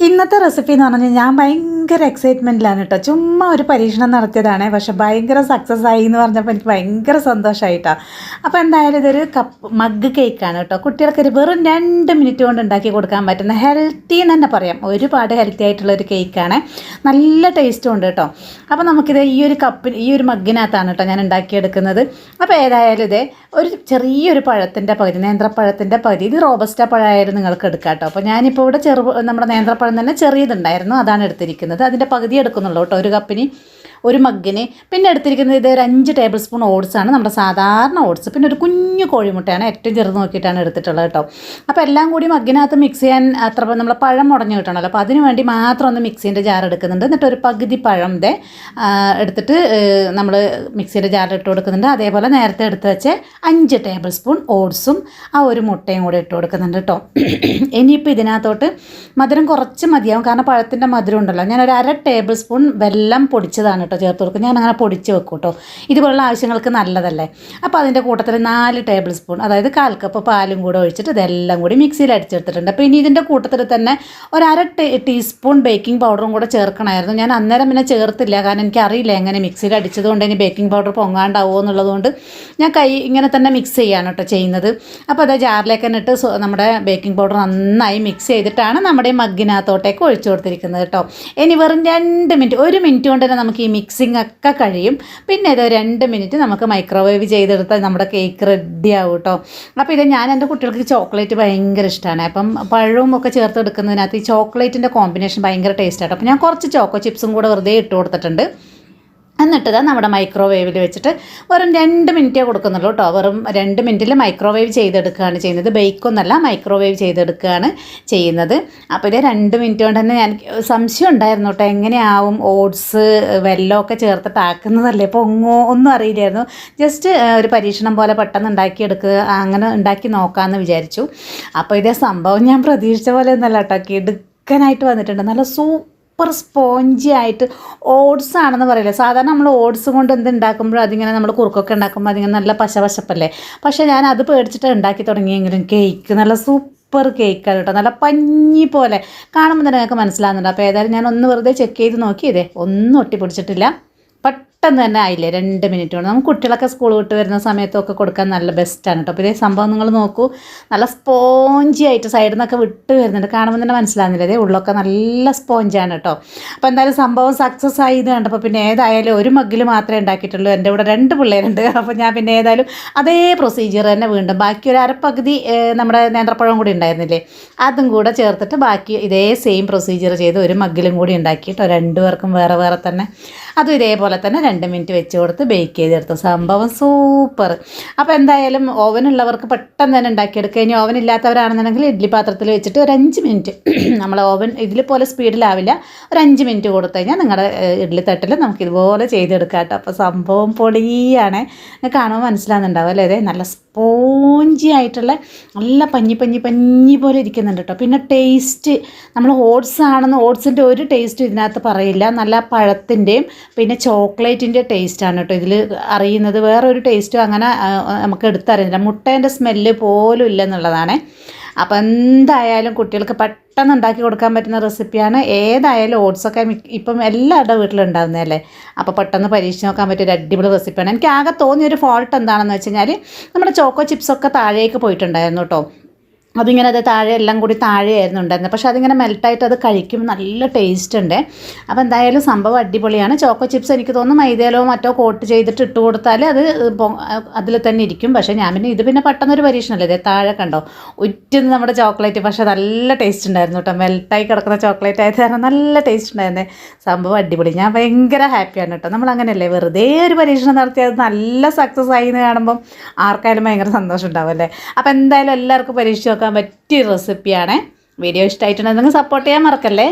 ഇന്നത്തെ റെസിപ്പി എന്ന് പറഞ്ഞാൽ ഞാൻ ഭയങ്കര എക്സൈറ്റ്മെന്റിലാണ് കേട്ടോ ചുമ്മാ ഒരു പരീക്ഷണം നടത്തിയതാണ്. പക്ഷെ ഭയങ്കര സക്സസ് ആയി എന്ന് പറഞ്ഞപ്പോൾ എനിക്ക് ഭയങ്കര സന്തോഷമായിട്ടാണ് അപ്പോൾ എന്തായാലും ഇതൊരു കപ്പ് മഗ് കേക്കാണ് കേട്ടോ കുട്ടികൾക്ക് ഒരു വെറും രണ്ട് മിനിറ്റ് കൊണ്ട് ഉണ്ടാക്കി കൊടുക്കാൻ പറ്റുന്ന ഹെൽത്തി എന്ന് തന്നെ പറയാം. ഒരുപാട് ഹെൽത്തി ആയിട്ടുള്ള ഒരു കേക്കാണ് നല്ല ടേസ്റ്റും ഉണ്ട് കേട്ടോ അപ്പോൾ നമുക്കിത് ഈ ഒരു കപ്പിന് ഈ ഒരു മഗ്ഗിനകത്താണ് കേട്ടോ ഞാൻ ഉണ്ടാക്കിയെടുക്കുന്നത്. അപ്പോൾ ഏതായാലും ഇതേ ഒരു ചെറിയൊരു പഴത്തിന്റെ പകുതി നേന്ത്രപ്പഴത്തിന്റെ പകുതി. ഇത് റോബസ്റ്റ പഴമായാലും നിങ്ങൾക്ക് എടുക്കാം കേട്ടോ അപ്പോൾ ഞാനിപ്പോൾ ഇവിടെ ചെറു നമ്മുടെ നേന്ത്രപ്പഴം തന്നെ ചെറിയതുണ്ടായിരുന്നു. അതാണ് എടുത്തിരിക്കുന്നത്. അതിന്റെ പകുതി എടുക്കുന്നുള്ളൂ കേട്ടോ. ഒരു കപ്പിന് ഒരു മഗ്ഗിന് പിന്നെ എടുത്തിരിക്കുന്നത് ഇത് ഒരു അഞ്ച് ടേബിൾ സ്പൂൺ ഓട്സ് ആണ്. നമ്മുടെ സാധാരണ ഓട്സ് പിന്നെ ഒരു കുഞ്ഞു കോഴിമുട്ടയാണ് ഏറ്റവും ചെറുത് നോക്കിയിട്ടാണ് എടുത്തിട്ടുള്ളത് കേട്ടോ. അപ്പോൾ എല്ലാം കൂടി മഗ്ഗിനകത്ത് മിക്സ് ചെയ്യാൻ അത്ര നമ്മൾ പഴം മുടഞ്ഞു കിട്ടണമല്ലോ. അപ്പോൾ അതിന് വേണ്ടി മാത്രം ഒന്ന് മിക്സീന്റെ ജാർ എടുക്കുന്നുണ്ട്. എന്നിട്ട് ഒരു പകുതി പഴം ദേ എടുത്തിട്ട് നമ്മൾ മിക്സീന്റെ ജാർ ഇട്ട് കൊടുക്കുന്നുണ്ട്. അതേപോലെ നേരത്തെ എടുത്ത് വെച്ച് അഞ്ച് ടേബിൾ സ്പൂൺ ഓട്സും ആ ഒരു മുട്ടയും കൂടെ ഇട്ട് കൊടുക്കുന്നുണ്ട് കേട്ടോ. ഇനിയിപ്പോൾ ഇതിനകത്തോട്ട് മധുരം കുറച്ച് മതിയാവും. കാരണം പഴത്തിന്റെ മധുരം ഉണ്ടല്ലോ. ഞാൻ ഒരു അര ടേബിൾ സ്പൂൺ വെല്ലം പൊടിച്ചതാണ് ചേർത്ത് കൊടുക്കും ഞാൻ അങ്ങനെ പൊടിച്ച് വെക്കും കേട്ടോ ഇതുപോലുള്ള ആവശ്യങ്ങൾക്ക് നല്ലതല്ലേ? അപ്പോൾ അതിന്റെ കൂട്ടത്തിൽ നാല് ടേബിൾ സ്പൂൺ അതായത് കാൽ കപ്പ് പാലും കൂടെ ഒഴിച്ചിട്ട് ഇതെല്ലാം കൂടി മിക്സിയിൽ അടിച്ചെടുത്തിട്ടുണ്ട്. അപ്പോൾ ഇനി ഇതിന്റെ കൂട്ടത്തിൽ തന്നെ ഒരു അര ടീസ്പൂൺ ബേക്കിംഗ് പൗഡറും കൂടെ ചേർക്കണമായിരുന്നു. ഞാൻ അന്നേരം പിന്നെ ചേർത്തില്ല. കാരണം എനിക്ക് അറിയില്ല എങ്ങനെ മിക്സിയിൽ അടിച്ചതുകൊണ്ട് ഇനി ബേക്കിംഗ് പൗഡർ പൊങ്ങാണ്ടാവുമോ എന്നുള്ളതുകൊണ്ട് ഞാൻ കൈ ഇങ്ങനെ തന്നെ മിക്സ് ചെയ്യാണ് കേട്ടോ ചെയ്യുന്നത്. അപ്പോൾ അത് ജാറിലേക്ക് തന്നെ ഇട്ട് നമ്മുടെ ബേക്കിംഗ് പൗഡർ നന്നായി മിക്സ് ചെയ്തിട്ടാണ് നമ്മുടെ മഗ്ഗിനകത്തോട്ടേക്ക് ഒഴിച്ചു കൊടുത്തിരിക്കുന്നത് കേട്ടോ. ഇനി വെറും രണ്ട് മിനിറ്റ് ഒരു മിനിറ്റ് കൊണ്ട് തന്നെ നമുക്ക് ഈ മിക്സിംഗ് ഒക്കെ കഴിയും. പിന്നെ ഇത് രണ്ട് മിനിറ്റ് നമുക്ക് മൈക്രോവേവ് ചെയ്തെടുത്താൽ നമ്മുടെ കേക്ക് റെഡി ആവും കേട്ടോ അപ്പോൾ ഇത് ഞാൻ എന്റെ കുട്ടികൾക്ക് ചോക്ലേറ്റ് ഭയങ്കര ഇഷ്ടമാണ് അപ്പം പഴവും ഒക്കെ ചേർത്ത് എടുക്കുന്നതിനകത്ത് ഈ ചോക്ലേറ്റിന്റെ കോമ്പിനേഷൻ ഭയങ്കര ടേസ്റ്റ് ആട്ടോ. അപ്പോൾ ഞാൻ കുറച്ച് ചോക്കോ ചിപ്സും കൂടെ വെറുതെ ഇട്ട് കൊടുത്തിട്ടുണ്ട്. എന്നിട്ട് നമ്മുടെ മൈക്രോവേവിൽ വെച്ചിട്ട് വെറും രണ്ട് മിനിറ്റേ കൊടുക്കുന്നുള്ളൂ കേട്ടോ. വെറും രണ്ട് മിനിറ്റിൽ മൈക്രോവേവ് ചെയ്തെടുക്കുകയാണ് ചെയ്യുന്നത്. ബേക്കൊന്നല്ല മൈക്രോവേവ് ചെയ്തെടുക്കുകയാണ് ചെയ്യുന്നത്. അപ്പോൾ ഇത് രണ്ട് മിനിറ്റ് കൊണ്ട് തന്നെ ഞാൻ സംശയം ഉണ്ടായിരുന്നു കേട്ടോ. എങ്ങനെയാവും ഓട്സ് വെല്ലമൊക്കെ ചേർത്തിട്ട് ആക്കുന്നതല്ലേ അപ്പോൾ ഒങ്ങോ ഒന്നും അറിയില്ലായിരുന്നു. ജസ്റ്റ് ഒരു പരീക്ഷണം പോലെ പെട്ടെന്ന് ഉണ്ടാക്കിയെടുക്കുക അങ്ങനെ ഉണ്ടാക്കി നോക്കാമെന്ന് വിചാരിച്ചു. അപ്പോൾ ഇതേ സംഭവം ഞാൻ പ്രതീക്ഷിച്ച പോലെ ഒന്നല്ല കേട്ടോ. കിടുക്കനായിട്ട് വന്നിട്ടുണ്ട്. നല്ല സൂ സൂപ്പർ സ്പോഞ്ചി ആയിട്ട് ഓട്സ് ആണെന്ന് പറയില്ല? സാധാരണ നമ്മൾ ഓട്സ് കൊണ്ട് എന്ത് ഉണ്ടാക്കുമ്പോഴും അതിങ്ങനെ നമ്മൾ കുറുക്കൊക്കെ ഉണ്ടാക്കുമ്പോൾ അതിങ്ങനെ നല്ല പശപശപ്പല്ലേ? പക്ഷേ ഞാൻ അത് പേടിച്ചിട്ട് ഉണ്ടാക്കി തുടങ്ങിയെങ്കിലും കേക്ക് നല്ല സൂപ്പർ സൂപ്പർ കേക്കാണ് കേട്ടോ. നല്ല പഞ്ഞി പോലെ. കാണുമ്പോൾ തന്നെ നിങ്ങൾക്ക് മനസ്സിലാകുന്നുണ്ട് അപ്പോൾ ഏതായാലും ഞാൻ ഒന്ന് വെറുതെ ചെക്ക് ചെയ്ത് നോക്കിയതേ ഒന്നും ഒട്ടിപ്പിടിച്ചിട്ടില്ല പെട്ടെന്ന് തന്നെ ആയില്ലേ? രണ്ട് മിനിറ്റ് കൊണ്ട്. നമുക്ക് കുട്ടികളൊക്കെ സ്കൂൾ വിട്ട് വരുന്ന സമയത്തൊക്കെ കൊടുക്കാൻ നല്ല ബെസ്റ്റാണ് കേട്ടോ അപ്പോൾ ഇതേ സംഭവം നിങ്ങൾ നോക്കൂ. നല്ല സ്പോഞ്ചി ആയിട്ട് സൈഡിൽ നിന്നൊക്കെ വിട്ട് വരുന്നുണ്ട്. കാണുമ്പോൾ തന്നെ മനസ്സിലാകുന്നില്ല ഇതേ ഉള്ളൊക്കെ നല്ല സ്പോഞ്ചാണ് കേട്ടോ അപ്പോൾ എന്തായാലും സംഭവം സക്സസ് ആയി കണ്ടപ്പോൾ പിന്നെ ഏതായാലും ഒരു മഗ്ഗിൽ മാത്രമേ ഉണ്ടാക്കിയിട്ടുള്ളൂ. എന്റെ ഇവിടെ രണ്ട് പിള്ളേരുണ്ട്. അപ്പോൾ ഞാൻ പിന്നെ ഏതായാലും അതേ പ്രൊസീജിയർ തന്നെ വീണ്ടും. ബാക്കി ഒരു അരപ്പകുതി നമ്മുടെ നേന്ത്രപ്പഴം കൂടി ഉണ്ടായിരുന്നില്ലേ? അതും കൂടെ ചേർത്തിട്ട് ബാക്കി ഇതേ സെയിം പ്രൊസീജിയർ ചെയ്ത് ഒരു മഗ്ഗിലും കൂടി ഉണ്ടാക്കി കേട്ടോ രണ്ടുപേർക്കും വേറെ വേറെ തന്നെ. അതും ഇതേപോലെ തന്നെ രണ്ട് മിനിറ്റ് വെച്ച് കൊടുത്ത് ബേക്ക് ചെയ്തെടുത്തു. സംഭവം സൂപ്പർ അപ്പോൾ എന്തായാലും ഓവനുള്ളവർക്ക് പെട്ടെന്ന് തന്നെ ഉണ്ടാക്കിയെടുക്കുക. ഇനി ഓവൻ ഇല്ലാത്തവരാണെന്നുണ്ടെങ്കിൽ ഇഡ്ഡലി പാത്രത്തിൽ വെച്ചിട്ട് ഒരു അഞ്ച് മിനിറ്റ് നമ്മൾ ഓവൻ ഇതിൽ പോലെ സ്പീഡിലാവില്ല ഒരു അഞ്ച് മിനിറ്റ് കൊടുത്തു കഴിഞ്ഞാൽ നിങ്ങളുടെ ഇഡ്ഡലി തട്ടിൽ നമുക്ക് ഇതുപോലെ ചെയ്തെടുക്കാം കേട്ടോ. അപ്പോൾ സംഭവം നിങ്ങൾക്ക് കാണുമ്പോൾ മനസ്സിലാകുന്നുണ്ടാവും അല്ലേ? അതെ നല്ല സ്പോഞ്ചി ആയിട്ടുള്ള നല്ല പഞ്ഞി പഞ്ഞി പഞ്ഞി പോലെ ഇരിക്കുന്നുണ്ട് കേട്ടോ പിന്നെ ടേസ്റ്റ് നമ്മൾ ഓട്സ് ആണെന്ന് ഓട്സിന്റെ ഒരു ടേസ്റ്റ് ഇതിനകത്ത് പറയില്ല. നല്ല പഴത്തിന്റെയും പിന്നെ ചോക്ലേറ്റിന്റെ ടേസ്റ്റാണ് കേട്ടോ ഇതിൽ അറിയുന്നത്. വേറൊരു ടേസ്റ്റും അങ്ങനെ നമുക്ക് എടുത്തറിയുന്നില്ല. മുട്ടേന്റെ സ്മെല്ല് പോലും ഇല്ല എന്നുള്ളതാണ് അപ്പോൾ എന്തായാലും കുട്ടികൾക്ക് പെട്ടെന്ന് ഉണ്ടാക്കി കൊടുക്കാൻ പറ്റുന്ന റെസിപ്പിയാണ്. ഏതായാലും ഓട്സൊക്കെ ഇപ്പം എല്ലാവരുടെ വീട്ടിലുണ്ടാകുന്നതല്ലേ അപ്പോൾ പെട്ടെന്ന് പരീക്ഷിച്ച് നോക്കാൻ പറ്റിയ ഒരു അടിപൊളി റെസിപ്പിയാണ്. എനിക്ക് ആകെ തോന്നിയ ഒരു ഫോൾട്ട് എന്താണെന്ന് വെച്ച് കഴിഞ്ഞാൽ നമ്മുടെ ചോക്കോ ചിപ്സൊക്കെ താഴേക്ക് പോയിട്ടുണ്ടായിരുന്നു കേട്ടോ അതിങ്ങനെ അത് താഴെ എല്ലാം കൂടി താഴെയായിരുന്നു ഉണ്ടായിരുന്നത്. പക്ഷേ അതിങ്ങനെ മെൽട്ടായിട്ട് അത് കഴിക്കും നല്ല ടേസ്റ്റ് ഉണ്ട്. അപ്പോൾ എന്തായാലും സംഭവം അടിപൊളിയാണ്. ചോക്കോ ചിപ്സ് എനിക്ക് തോന്നുന്നു മൈദയിലോ മറ്റോ കോട്ട് ചെയ്തിട്ട് ഇട്ട് കൊടുത്താൽ അത് അതിൽ തന്നെ ഇരിക്കും. പക്ഷേ ഞാൻ പിന്നെ ഇത് പിന്നെ പെട്ടെന്നൊരു പരീക്ഷണമല്ലേ? ഇതേ താഴെ കണ്ടോ? ഉറ്റുന്ന നമ്മുടെ ചോക്ലേറ്റ്. പക്ഷേ നല്ല ടേസ്റ്റ് ഉണ്ടായിരുന്നു കേട്ടോ. മെൽട്ടായി കിടക്കുന്ന ചോക്ലേറ്റ് ആയത് കാരണം നല്ല ടേസ്റ്റ് ഉണ്ടായിരുന്നേ. സംഭവം അടിപൊളി. ഞാൻ ഭയങ്കര ഹാപ്പിയാണ് കേട്ടോ. നമ്മൾ അങ്ങനെയല്ലേ? വെറുതെ ഒരു പരീക്ഷണം നടത്തി അത് നല്ല സക്സസ് ആയി എന്ന് കാണുമ്പം ആർക്കായാലും ഭയങ്കര സന്തോഷം ഉണ്ടാവും അല്ലേ? അപ്പോൾ എന്തായാലും എല്ലാവർക്കും പരീക്ഷിച്ച് നോക്കാൻ പറ്റിയ റെസിപ്പിയാണ് വീഡിയോ ഇഷ്ടമായിട്ടുണ്ടെങ്കിൽ സപ്പോർട്ട് ചെയ്യാൻ മറക്കല്ലേ?